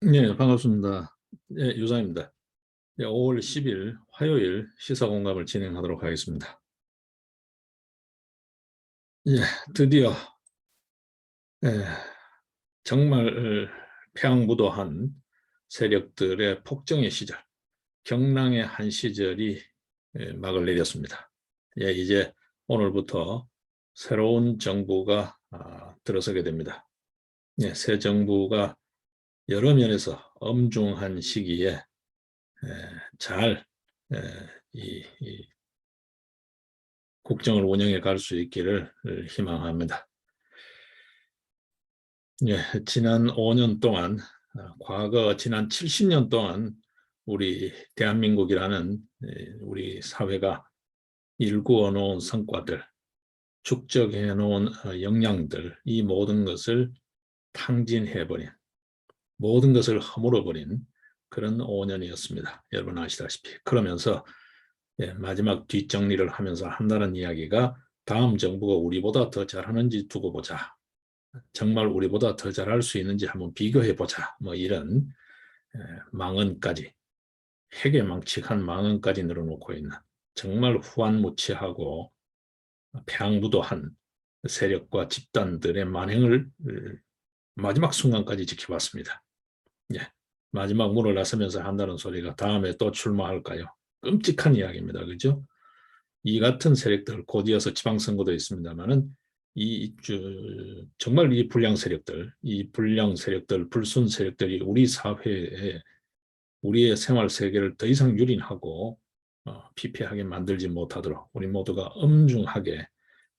네, 반갑습니다. 네, 유사입니다. 네, 5월 10일 화요일 시사공감을 진행하도록 하겠습니다. 예, 드디어 예, 정말 패왕무도한 세력들의 폭정의 시절, 경랑의 한 시절이 예, 막을 내렸습니다. 예, 이제 오늘부터 새로운 정부가 아, 들어서게 됩니다. 예, 새 정부가 여러 면에서 엄중한 시기에 에, 잘 에, 이, 이 국정을 운영해 갈 수 있기를 희망합니다. 예, 지난 5년 동안, 아, 과거 지난 70년 동안 우리 대한민국이라는 에, 우리 사회가 일구어 놓은 성과들, 축적해 놓은 어, 역량들, 이 모든 것을 탕진해버린 모든 것을 허물어버린 그런 5년이었습니다. 여러분 아시다시피. 그러면서 예, 마지막 뒷정리를 하면서 한다는 이야기가 다음 정부가 우리보다 더 잘하는지 두고 보자. 정말 우리보다 더 잘할 수 있는지 한번 비교해 보자. 뭐 이런 예, 망언까지 해괴망측한 망언까지 늘어놓고 있는 정말 후한무치하고 패왕무도한 세력과 집단들의 만행을 마지막 순간까지 지켜봤습니다. 예, 마지막 문을 나서면서 한다는 소리가 다음에 또 출마할까요? 끔찍한 이야기입니다. 그죠? 이 같은 세력들 곧 이어서 지방선거도 있습니다만은 이 주, 정말 이 불량 세력들, 이 불량 세력들, 불순 세력들이 우리 사회에 우리의 생활 세계를 더 이상 유린하고 어, 피폐하게 만들지 못하도록 우리 모두가 엄중하게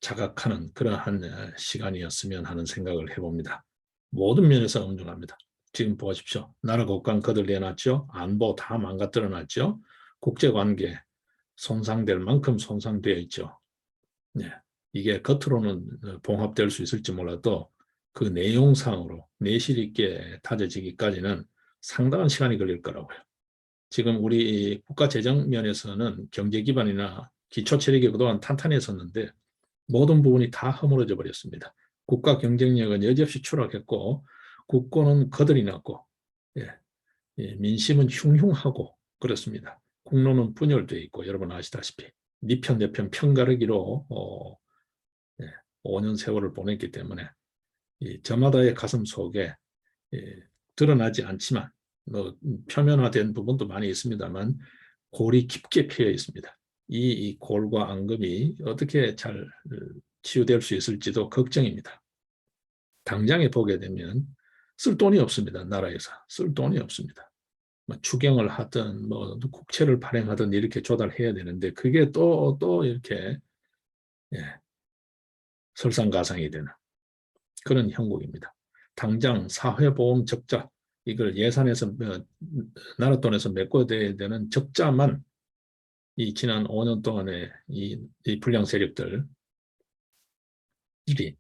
자각하는 그러한 어, 시간이었으면 하는 생각을 해봅니다. 모든 면에서 엄중합니다. 지금 보십시오. 나라 국간 거들려놨죠. 안보 다 망가뜨려놨죠. 국제관계 손상될 만큼 손상되어 있죠. 네. 이게 겉으로는 어, 봉합될 수 있을지 몰라도 그 내용상으로 내실 있게 다져지기까지는 상당한 시간이 걸릴 거라고요. 지금 우리 국가 재정 면에서는 경제 기반이나 기초 체력이 그동안 탄탄했었는데 모든 부분이 다 허물어져 버렸습니다. 국가 경쟁력은 여지없이 추락했고 국고는 거들이 났고 예, 예, 민심은 흉흉하고 그렇습니다. 국론은 분열되어 있고 여러분 아시다시피 니편 내편 편가르기로 어, 예, 5년 세월을 보냈기 때문에 이 저마다의 가슴 속에 예, 드러나지 않지만 뭐 표면화된 부분도 많이 있습니다만 골이 깊게 피어 있습니다. 이, 이 골과 앙금이 어떻게 잘 치유될 수 있을지도 걱정입니다. 당장에 보게 되면 쓸 돈이 없습니다. 나라에서 쓸 돈이 없습니다. 뭐 추경을 하든 뭐 국채를 발행하든 이렇게 조달해야 되는데 그게 또또 이렇게 예, 설상가상이 되는 그런 형국입니다. 당장 사회보험 적자 이걸 예산에서 뭐, 나라 돈에서 메꿔야 되는 적자만 이 지난 5년 동안의 이, 이 불량 세력들 이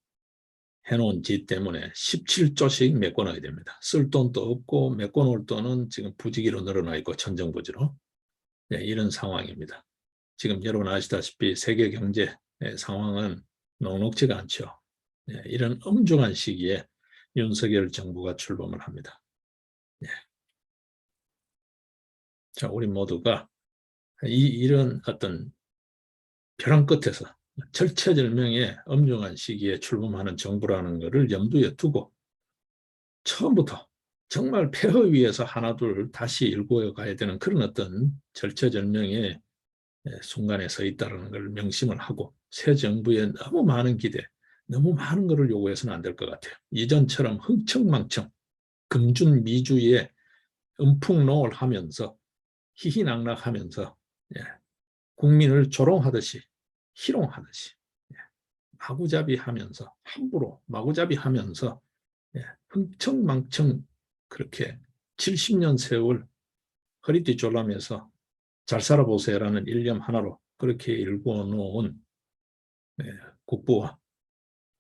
해놓은 짓 때문에 17조씩 메꿔놔야 됩니다. 쓸 돈도 없고 메꿔놓을 돈은 지금 부지기로 늘어나 있고 천정부지로 네, 이런 상황입니다. 지금 여러분 아시다시피 세계 경제 상황은 녹록지가 않죠. 네, 이런 엄중한 시기에 윤석열 정부가 출범을 합니다. 네. 자, 우리 모두가 이 이런 어떤 벼랑 끝에서 절체절명의 엄중한 시기에 출범하는 정부라는 것을 염두에 두고 처음부터 정말 폐허 위에서 하나둘 다시 일구어 가야 되는 그런 어떤 절체절명의 순간에 서 있다는 걸 명심을 하고 새 정부에 너무 많은 기대, 너무 많은 것을 요구해서는 안 될 것 같아요. 이전처럼 흥청망청 금준미주의 음풍노을 하면서 희희낙낙하면서 예, 국민을 조롱하듯이 희롱하듯이 예, 마구잡이 하면서 함부로 마구잡이 하면서 예, 흥청망청 그렇게 70년 세월 허리띠 졸라매서 잘 살아보세요라는 일념 하나로 그렇게 일구어 놓은 예, 국부와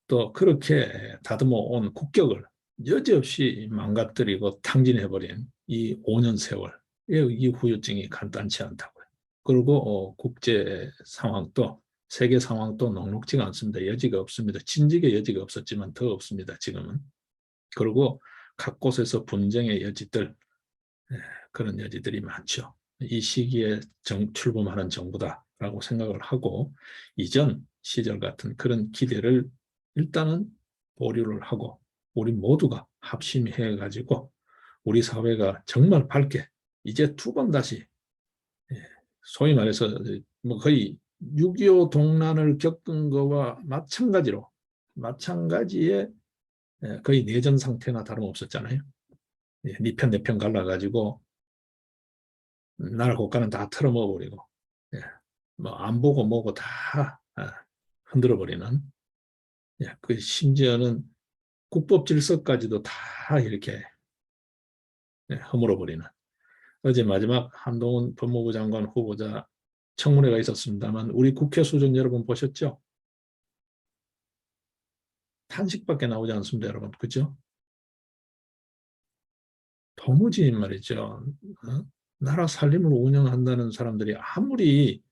또 그렇게 다듬어 온 국격을 여지없이 망가뜨리고 탕진해버린 이 5년 세월 이 후유증이 간단치 않다고요. 그리고 어, 국제 상황도 세계 상황도 녹록지가 않습니다. 여지가 없습니다. 진직의 여지가 없었지만 더 없습니다. 지금은. 그리고 각 곳에서 분쟁의 여지들 예, 그런 여지들이 많죠. 이 시기에 정, 출범하는 정부다라고 생각을 하고 이전 시절 같은 그런 기대를 일단은 보류를 하고 우리 모두가 합심해 가지고 우리 사회가 정말 밝게 이제 두 번 다시 예, 소위 말해서 뭐 거의 6.25 동란을 겪은 거와 마찬가지로 마찬가지의 예, 거의 내전 상태나 다름없었잖아요. 예, 니편 내 편 갈라가지고 나라 국가는 다 틀어먹어버리고 예, 뭐안 보고 뭐고 다 아, 흔들어버리는 그 심지어는 국법 질서까지도 다 이렇게 허물어버리는 어제 마지막 한동훈 법무부 장관 후보자 청문회가 있었습니다만 우리 국회 수준 여러분 보셨죠? 탄식밖에 나오지 않습니다, 여러분. 그죠? 도무지 말이죠. 어? 나라 살림을 운영한다는 사람들이 아무리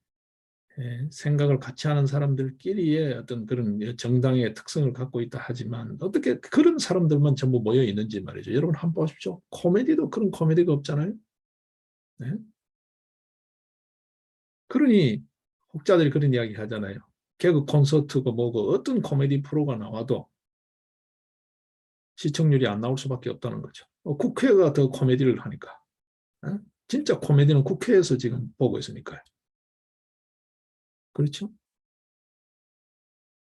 예, 생각을 같이 하는 사람들끼리의 어떤 그런 정당의 특성을 갖고 있다 하지만 어떻게 그런 사람들만 전부 모여 있는지 말이죠. 여러분 한번 보십시오. 코미디도 그런 코미디가 없잖아요. 네? 그러니 혹자들이 그런 이야기 하잖아요. 개그 콘서트가 뭐고 어떤 코미디 프로가 나와도 시청률이 안 나올 수밖에 없다는 거죠. 어, 국회가 더 코미디를 하니까. 어? 진짜 코미디는 국회에서 지금 보고 있으니까요. 그렇죠?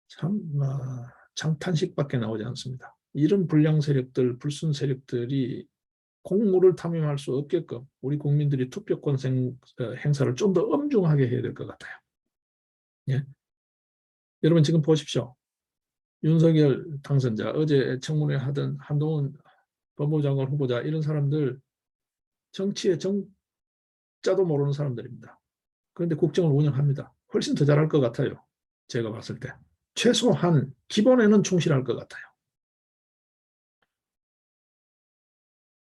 참 아, 장탄식밖에 나오지 않습니다. 이런 불량 세력들, 불순 세력들이 공무를 탐임할 수 없게끔 우리 국민들이 투표권 생, 어, 행사를 좀 더 엄중하게 해야 될 것 같아요. 예? 여러분 지금 보십시오. 윤석열 당선자, 어제 청문회 하던 한동훈 법무부 장관 후보자 이런 사람들 정치의 정자도 모르는 사람들입니다. 그런데 국정을 운영합니다. 훨씬 더 잘할 것 같아요. 제가 봤을 때. 최소한 기본에는 충실할 것 같아요.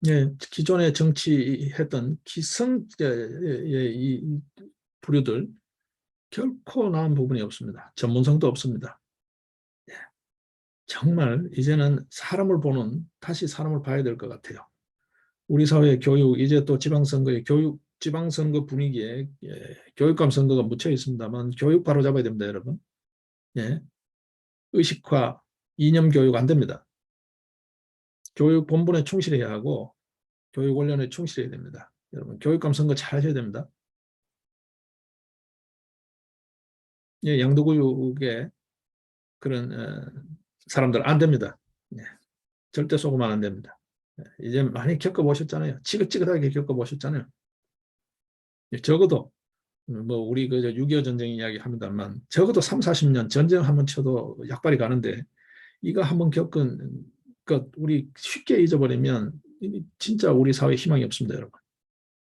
예, 기존에 정치했던 기성 예, 예, 이 부류들 결코 나은 부분이 없습니다. 전문성도 없습니다. 예, 정말 이제는 사람을 보는 다시 사람을 봐야 될 것 같아요. 우리 사회 교육 이제 또 지방선거에 교육 지방선거 분위기에 예, 교육감 선거가 묻혀 있습니다만 교육 바로 잡아야 됩니다, 여러분. 예, 의식화 이념 교육 안 됩니다. 교육 본분에 충실해야 하고 교육 원련에 충실해야 됩니다. 여러분 교육감 선거 잘 하셔야 됩니다. 예, 양도구육에 그런 어, 사람들 안 됩니다. 예, 절대 속으면 안 됩니다. 예, 이제 많이 겪어보셨잖아요. 지긋지긋하게 겪어보셨잖아요. 예, 적어도 뭐 우리 그 6.25 전쟁 이야기 합니다만 적어도 3, 40년 전쟁 한번 쳐도 약발이 가는데 이거 한번 겪은 것 우리 쉽게 잊어버리면 진짜 우리 사회에 희망이 없습니다, 여러분.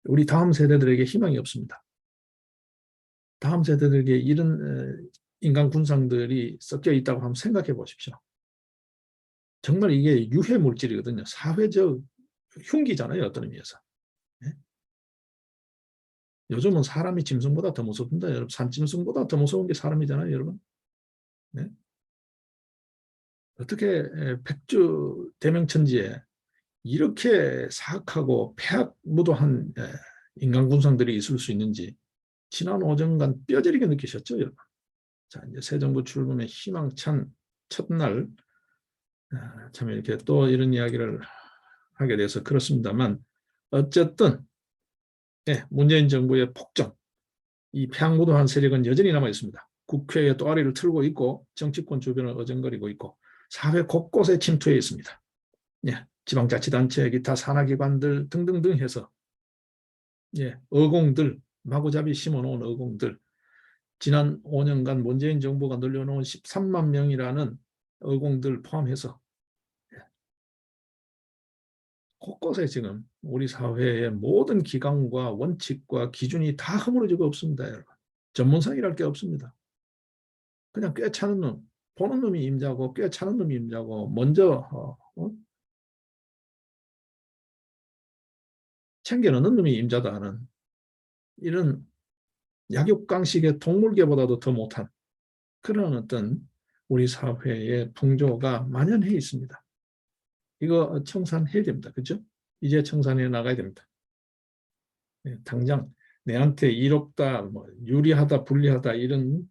우리 다음 세대들에게 희망이 없습니다. 다음 세대들에게 이런 인간 군상들이 섞여 있다고 한번 생각해 보십시오. 정말 이게 유해 물질이거든요. 사회적 흉기잖아요, 어떤 의미에서. 네? 요즘은 사람이 짐승보다 더 무섭습니다, 여러분. 산짐승보다 더 무서운 게 사람이잖아요, 여러분. 네? 어떻게 백주 대명천지에 이렇게 사악하고 폐악무도한 인간 군상들이 있을 수 있는지 지난 5년간 뼈저리게 느끼셨죠, 여러분? 자, 이제 새 정부 출범의 희망찬 첫날 아, 참 이렇게 또 이런 이야기를 하게 돼서 그렇습니다만 어쨌든 예, 문재인 정부의 폭정, 이 폐악무도한 세력은 여전히 남아 있습니다. 국회에 또아리를 틀고 있고 정치권 주변을 어정거리고 있고 사회 곳곳에 침투해 있습니다. 예, 지방자치단체, 기타 산하기관들 등등등 해서 예, 어공들, 마구잡이 심어놓은 어공들 지난 5년간 문재인 정부가 늘려놓은 13만 명이라는 어공들 포함해서 예, 곳곳에 지금 우리 사회의 모든 기관과 원칙과 기준이 다 허물어지고 없습니다. 여러분. 전문성이랄 게 없습니다. 그냥 꽤 차는 놈, 보는 놈이 임자고 꽤 차는 놈이 임자고 먼저 어, 어? 챙겨놓는 놈이 임자다 하는 이런 약육강식의 동물계보다도 더 못한 그런 어떤 우리 사회의 풍조가 만연해 있습니다. 이거 청산해야 됩니다. 그죠? 이제 청산해 나가야 됩니다. 네, 당장 내한테 이롭다, 뭐 유리하다, 불리하다 이런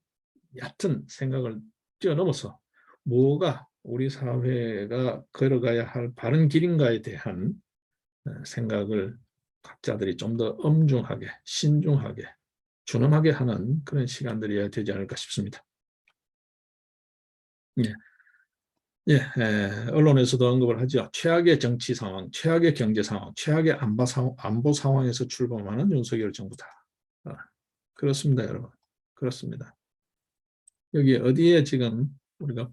얕은 생각을 뛰어넘어서 뭐가 우리 사회가 걸어가야 할 바른 길인가에 대한 어, 생각을 각자들이 좀 더 엄중하게, 신중하게, 준엄하게 하는 그런 시간들이어야 되지 않을까 싶습니다. 예. 예, 에, 언론에서도 언급을 하죠. 최악의 정치 상황, 최악의 경제 상황, 최악의 안보, 상황, 안보 상황에서 출범하는 윤석열 정부다. 아, 그렇습니다, 여러분. 그렇습니다. 여기 어디에 지금 우리가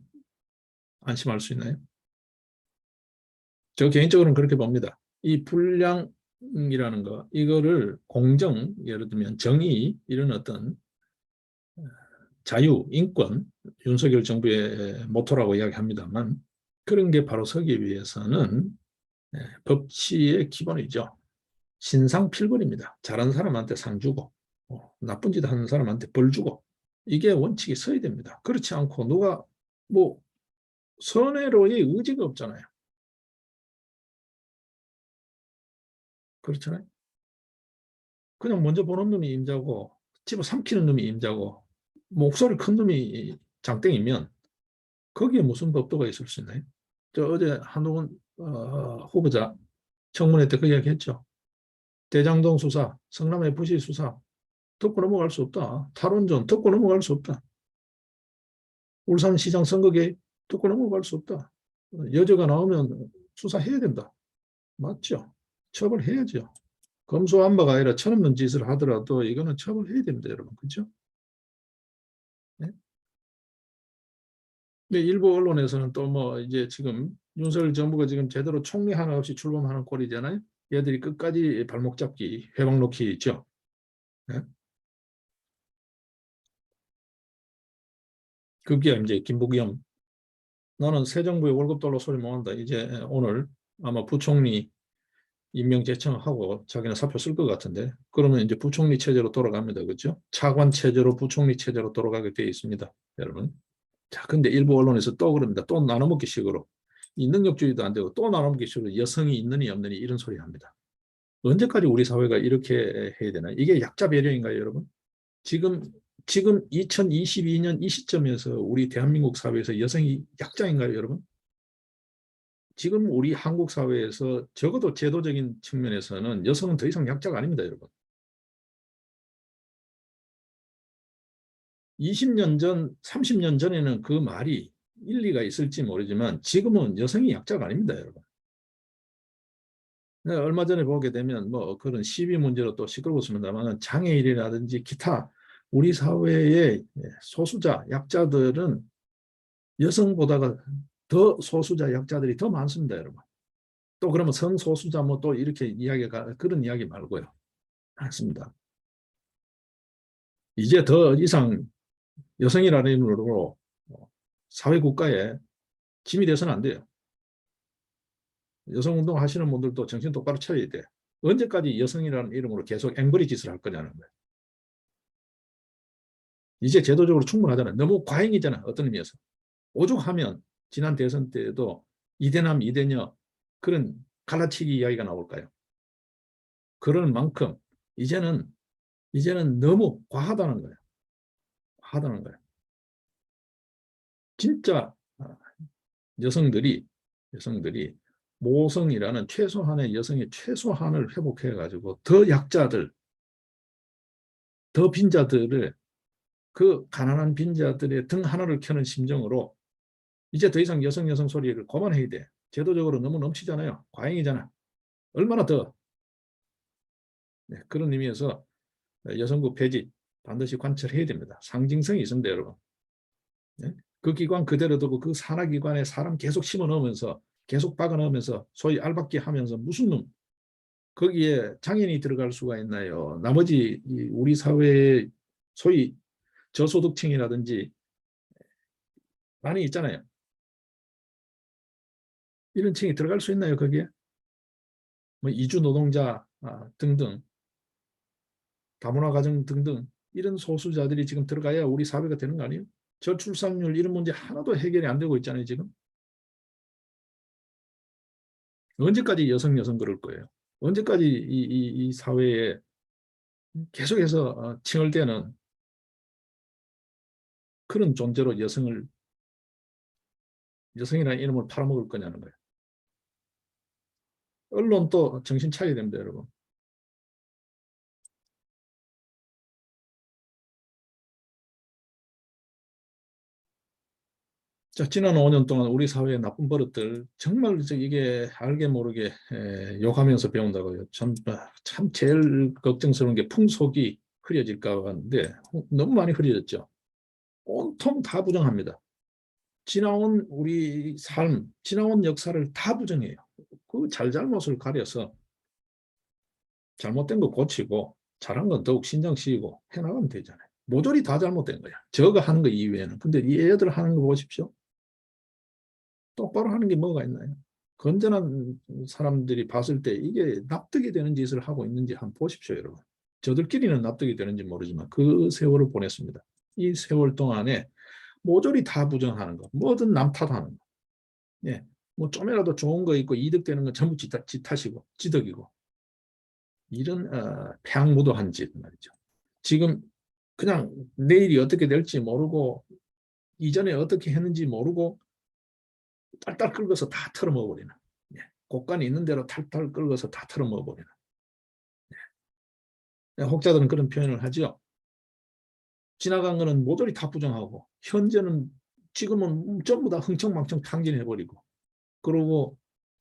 안심할 수 있나요? 저 개인적으로는 그렇게 봅니다. 이 불량 이라는 거, 이거를 공정, 예를 들면 정의, 이런 어떤 자유, 인권, 윤석열 정부의 모토라고 이야기합니다만 그런 게 바로 서기 위해서는 예, 법치의 기본이죠. 신상 필벌입니다. 잘하는 사람한테 상 주고 어, 나쁜 짓 하는 사람한테 벌 주고 이게 원칙이 서야 됩니다. 그렇지 않고 누가 뭐 선회로의 의지가 없잖아요. 그렇잖아요. 그냥 먼저 보는 놈이 임자고 집어 삼키는 놈이 임자고 목소리 큰 놈이 장땡이면 거기에 무슨 법도가 있을 수 있나요? 저 어제 한동훈 어, 후보자 청문회 때 그 이야기 했죠. 대장동 수사, 성남 FC 수사 듣고 넘어갈 수 없다. 탈원전 듣고 넘어갈 수 없다. 울산시장 선거계 듣고 넘어갈 수 없다. 여죄가 나오면 수사해야 된다. 맞죠? 처벌해야죠. 검소한바가 아니라 천없는 짓을 하더라도 이거는 처벌해야 됩니다, 여러분. 그죠? 네? 근데 일부 언론에서는 또 뭐 이제 지금 윤석열 정부가 지금 제대로 총리 하나 없이 출범하는 꼴이잖아요. 얘들이 끝까지 발목 잡기, 회방 놓기 있죠. 네? 그게 이제 김부겸 나는 새 정부의 월급 달러 소리 못한다. 이제 오늘 아마 부총리 임명 제청하고 자기는 사표 쓸 것 같은데 그러면 이제 부총리 체제로 돌아갑니다. 그렇죠? 차관 체제로 부총리 체제로 돌아가게 되어 있습니다. 여러분. 자, 근데 일부 언론에서 또 그럽니다. 또 나눠먹기 식으로 이 능력주의도 안 되고 또 나눠먹기 식으로 여성이 있느니 없느니 이런 소리 합니다. 언제까지 우리 사회가 이렇게 해야 되나? 이게 약자 배려인가요, 여러분? 지금 지금 2022년 이 시점에서 우리 대한민국 사회에서 여성이 약자인가요, 여러분? 지금 우리 한국 사회에서 적어도 제도적인 측면에서는 여성은 더 이상 약자가 아닙니다, 여러분. 20년 전, 30년 전에는 그 말이 일리가 있을지 모르지만 지금은 여성이 약자가 아닙니다, 여러분. 내가 얼마 전에 보게 되면 뭐 그런 시비 문제로 또 시끄러웠습니다만 장애인이라든지 기타 우리 사회의 소수자, 약자들은 여성보다가 더 소수자, 약자들이 더 많습니다, 여러분. 또 그러면 성소수자 뭐 또 이렇게 이야기가 그런 이야기 말고요. 맞습니다. 이제 더 이상 여성이라는 이름으로 사회 국가에 짐이 돼서는 안 돼요. 여성운동 하시는 분들도 정신 똑바로 차려야 돼. 언제까지 여성이라는 이름으로 계속 앵벌이 짓을 할 거냐는 거예요. 이제 제도적으로 충분하잖아요. 너무 과잉이잖아. 어떤 의미에서. 오죽하면 지난 대선 때에도 이대남 이대녀 그런 갈라치기 이야기가 나올까요? 그런 만큼 이제는 이제는 너무 과하다는 거예요. 과하다는 거예요. 진짜 아, 여성들이 여성들이 모성이라는 최소한의 여성의 최소한을 회복해 가지고 더 약자들 더 빈자들을 그 가난한 빈자들의 등 하나를 켜는 심정으로 이제 더 이상 여성 여성 소리를 그만해야 돼. 제도적으로 너무 넘치잖아요. 과잉이잖아. 얼마나 더 네, 그런 의미에서 여성부 폐지 반드시 관철해야 됩니다. 상징성이 있습니다, 여러분. 네? 그 기관 그대로 두고 그 산하기관에 사람 계속 심어 넣으면서 계속 박아 넣으면서 소위 알박기 하면서 무슨 놈 거기에 장애인이 들어갈 수가 있나요? 나머지 우리 사회의 소위 저소득층이라든지 많이 있잖아요. 이런 층이 들어갈 수 있나요, 거기에? 뭐 이주 노동자 아, 등등, 다문화 가정 등등 이런 소수자들이 지금 들어가야 우리 사회가 되는 거 아니에요? 저출산율 이런 문제 하나도 해결이 안 되고 있잖아요, 지금. 언제까지 여성 여성 그럴 거예요? 언제까지 이, 이, 이 사회에 계속해서 어, 칭얼대는 그런 존재로 여성을 여성이라는 이름을 팔아먹을 거냐는 거예요. 언론도 정신 차려야 됩니다, 여러분. 자, 지난 5년 동안 우리 사회의 나쁜 버릇들 정말 저 이게 알게 모르게 에, 욕하면서 배운다고요. 참, 아, 참 제일 걱정스러운 게 풍속이 흐려질까 하는데 너무 많이 흐려졌죠. 온통 다 부정합니다. 지나온 우리 삶, 지나온 역사를 다 부정해요. 그 잘잘못을 가려서 잘못된 거 고치고 잘한 건 더욱 신장시키고 해나가면 되잖아요. 모조리 다 잘못된 거야. 저거 하는 거 이외에는. 근데 이 애들 하는 거 보십시오. 똑바로 하는 게 뭐가 있나요? 건전한 사람들이 봤을 때 이게 납득이 되는 짓을 하고 있는지 한번 보십시오, 여러분. 저들끼리는 납득이 되는지 모르지만 그 세월을 보냈습니다. 이 세월 동안에 모조리 다 부정하는 거, 뭐든 남 탓하는 거. 예, 뭐 좀이라도 좋은 거 있고 이득되는 건 전부 지, 지 탓이고 지덕이고 이런 어, 폐악무도한 짓 말이죠. 지금 그냥 내일이 어떻게 될지 모르고 이전에 어떻게 했는지 모르고 딸딸 긁어서 다 털어먹어버리는 예. 곡간이 있는 대로 탈탈 긁어서 다 털어먹어버리는 예. 혹자들은 그런 표현을 하죠. 지나간 거는 모조리 다 부정하고 현재는 지금은 전부 다 흥청망청 탕진해버리고 그리고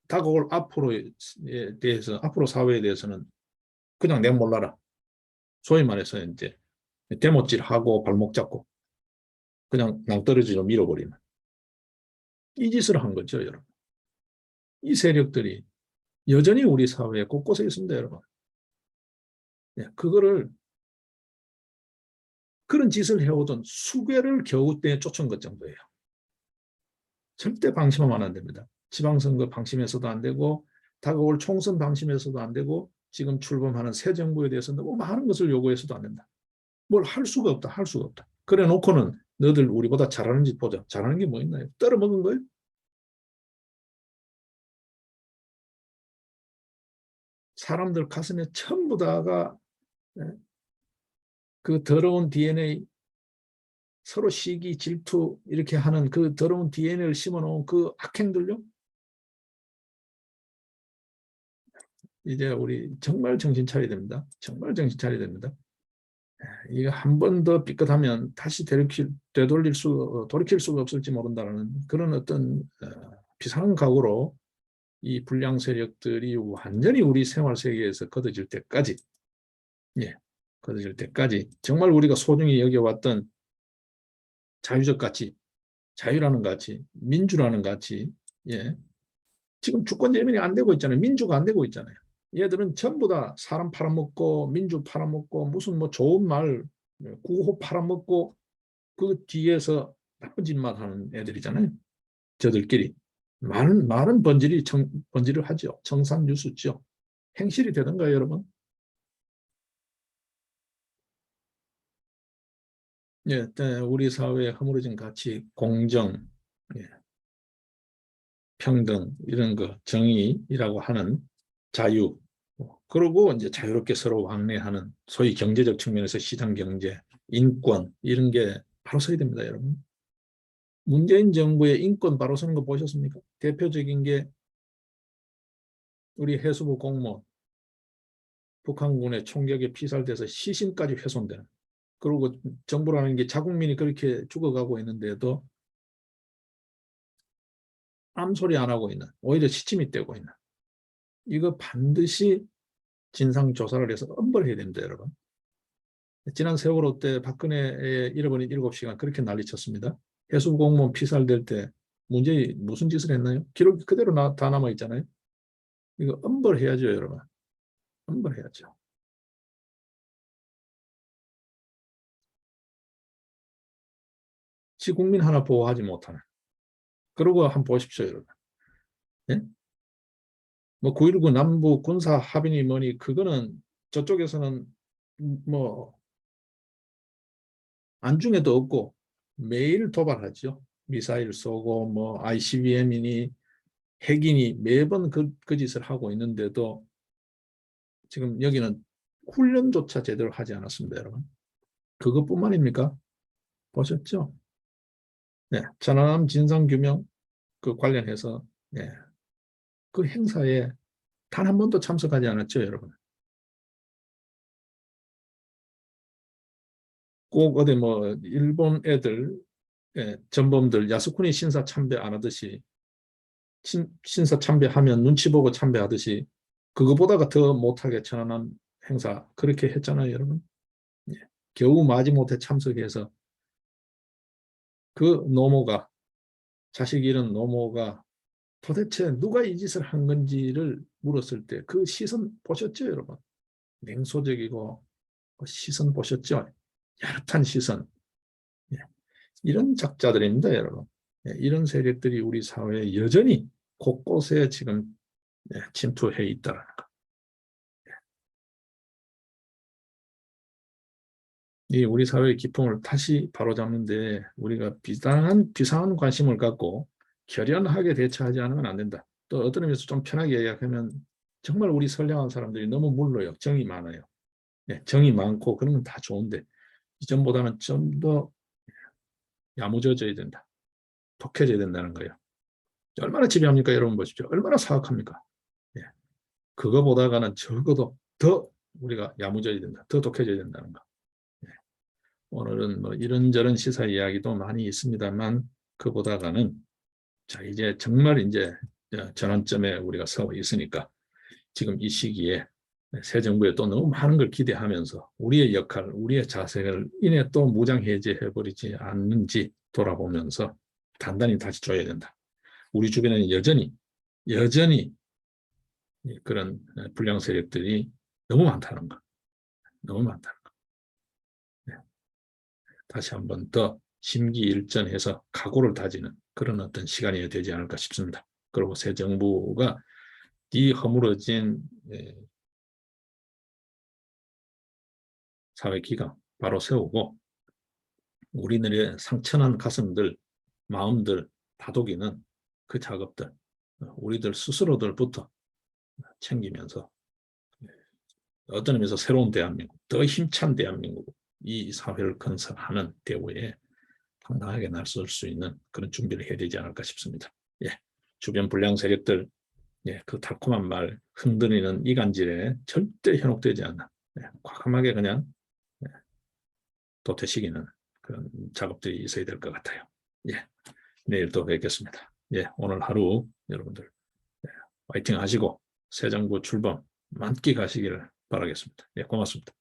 다가올 앞으로에 대해서 앞으로 사회에 대해서는 그냥 내 몰라라 소위 말해서 이제 대못질하고 발목 잡고 그냥 낭떠러지로 밀어버리는 이 짓을 한 거죠 여러분 이 세력들이 여전히 우리 사회에 곳곳에 있습니다 여러분 예, 그거를 그런 짓을 해오던 수개를 겨우 때 쫓은 것 정도예요. 절대 방심하면 안 됩니다. 지방선거 방심해서도 안 되고 다가올 총선 방심해서도 안 되고 지금 출범하는 새 정부에 대해서 너무 많은 것을 요구해서도 안 된다. 뭘 할 수가 없다. 할 수가 없다. 그래 놓고는 너들 우리보다 잘하는 짓 보자. 잘하는 게 뭐 있나요? 떨어먹은 거예요? 사람들 가슴에 전부 다가 예, 그 더러운 DNA 서로 시기, 질투 이렇게 하는 그 더러운 DNA를 심어놓은 그 악행들요. 이제 우리 정말 정신 차려야 됩니다. 정말 정신 차려야 됩니다. 이거 한 번 더 삐끗하면 다시 되돌릴, 되돌릴 수, 돌이킬 수가 없을지 모른다는 그런 어떤 어, 비상한 각오로 이 불량 세력들이 완전히 우리 생활 세계에서 걷어질 때까지 예, 거둬질 때까지 정말 우리가 소중히 여겨왔던 자유적 가치, 자유라는 가치, 민주라는 가치, 예. 지금 주권 재민이 안 되고 있잖아요. 민주가 안 되고 있잖아요. 얘들은 전부 다 사람 팔아먹고 민주 팔아먹고 무슨 뭐 좋은 말 구호 팔아먹고 그 뒤에서 나쁜 짓만 하는 애들이잖아요. 저들끼리 말은 말은 번질이 청, 번질을 하죠. 청산 유수죠. 행실이 되던가요, 여러분? 예, 우리 사회의 허물어진 가치, 공정, 예, 평등 이런 거 정의라고 하는 자유 그리고 이제 자유롭게 서로 왕래하는 소위 경제적 측면에서 시장 경제, 인권 이런 게 바로 서야 됩니다, 여러분. 문재인 정부의 인권 바로 서는 거 보셨습니까? 대표적인 게 우리 해수부 공무원 북한군의 총격에 피살돼서 시신까지 훼손되는 그리고 정부라는 게 자국민이 그렇게 죽어가고 있는데도 아무 소리 안 하고 있는 오히려 시침이 떼고 있는 이거 반드시 진상조사를 해서 엄벌해야 됩니다 여러분 지난 세월호 때 박근혜의 잃어버린 7시간 그렇게 난리쳤습니다 해수공무원 피살될 때 문재인 무슨 짓을 했나요? 기록 그대로 나, 다 남아 있잖아요 이거 엄벌해야죠 여러분 엄벌해야죠 지 국민 하나 보호하지 못하는. 그러고 한번 보십시오, 여러분. 예? 뭐 9.19 남부 군사 합의니 뭐니 그거는 저쪽에서는 뭐 안중에도 없고 매일 도발하죠. 미사일 쏘고 뭐 ICBM이니 핵인이 매번 그, 그 짓을 하고 있는데도 지금 여기는 훈련조차 제대로 하지 않았습니다, 여러분. 그것뿐만입니까? 보셨죠? 네, 천안함 진상규명 그 관련해서 네, 그 행사에 단 한 번도 참석하지 않았죠, 여러분. 꼭 어디 뭐 일본 애들 예, 전범들 야스쿠니 신사 참배 안 하듯이 신, 신사 참배하면 눈치 보고 참배하듯이 그거보다가 더 못하게 천안함 행사 그렇게 했잖아요, 여러분. 예, 겨우 마지못해 참석해서 그 노모가 자식 잃은 노모가 도대체 누가 이 짓을 한 건지를 물었을 때 그 시선 보셨죠, 여러분? 냉소적이고 그 시선 보셨죠? 야릇한 시선. 예. 이런 작자들입니다, 여러분. 예. 이런 세력들이 우리 사회에 여전히 곳곳에 지금 예. 침투해 있다는 것. 이 우리 사회의 기풍을 다시 바로잡는데 우리가 비상한 비상한 관심을 갖고 결연하게 대처하지 않으면 안 된다. 또 어떤 의미에서 좀 편하게 이야기하면 정말 우리 선량한 사람들이 너무 물러요. 정이 많아요. 네, 정이 많고 그런 건 다 좋은데 이전보다는 좀 더 야무져져야 된다. 독해져야 된다는 거예요. 얼마나 지배합니까? 여러분 보십시오. 얼마나 사악합니까? 예. 그거보다가는 적어도 더 우리가 야무져야 된다. 더 독해져야 된다는 거. 예. 오늘은 뭐 이런저런 시사 이야기도 많이 있습니다만 그보다가는 자 이제 정말 이제 전환점에 우리가 서 있으니까 지금 이 시기에 새 정부에 또 너무 많은 걸 기대하면서 우리의 역할, 우리의 자세를 인해 또 무장해제해버리지 않는지 돌아보면서 단단히 다시 줘야 된다. 우리 주변에는 여전히 여전히 그런 불량 세력들이 너무 많다는 거. 너무 많다는 거. 네. 다시 한 번 더 심기일전해서 각오를 다지는 그런 어떤 시간이 되지 않을까 싶습니다. 그리고 새 정부가 이 허물어진 사회기강 바로 세우고 우리들의 상처난 가슴들, 마음들 다독이는 그 작업들 우리들 스스로들부터 챙기면서 어떤 의미에서 새로운 대한민국, 더 힘찬 대한민국 이 사회를 건설하는 대우에 당당하게 나설 수 있는 그런 준비를 해야 되지 않을까 싶습니다. 예, 주변 불량 세력들 예, 그 달콤한 말 흔들리는 이간질에 절대 현혹되지 않는 예, 과감하게 그냥 예, 도태시키는 그런 작업들이 있어야 될 것 같아요. 예, 내일 또 뵙겠습니다. 예, 오늘 하루 여러분들 예, 화이팅 하시고 새 정부 출범 만끽하시기를 바라겠습니다. 예, 고맙습니다.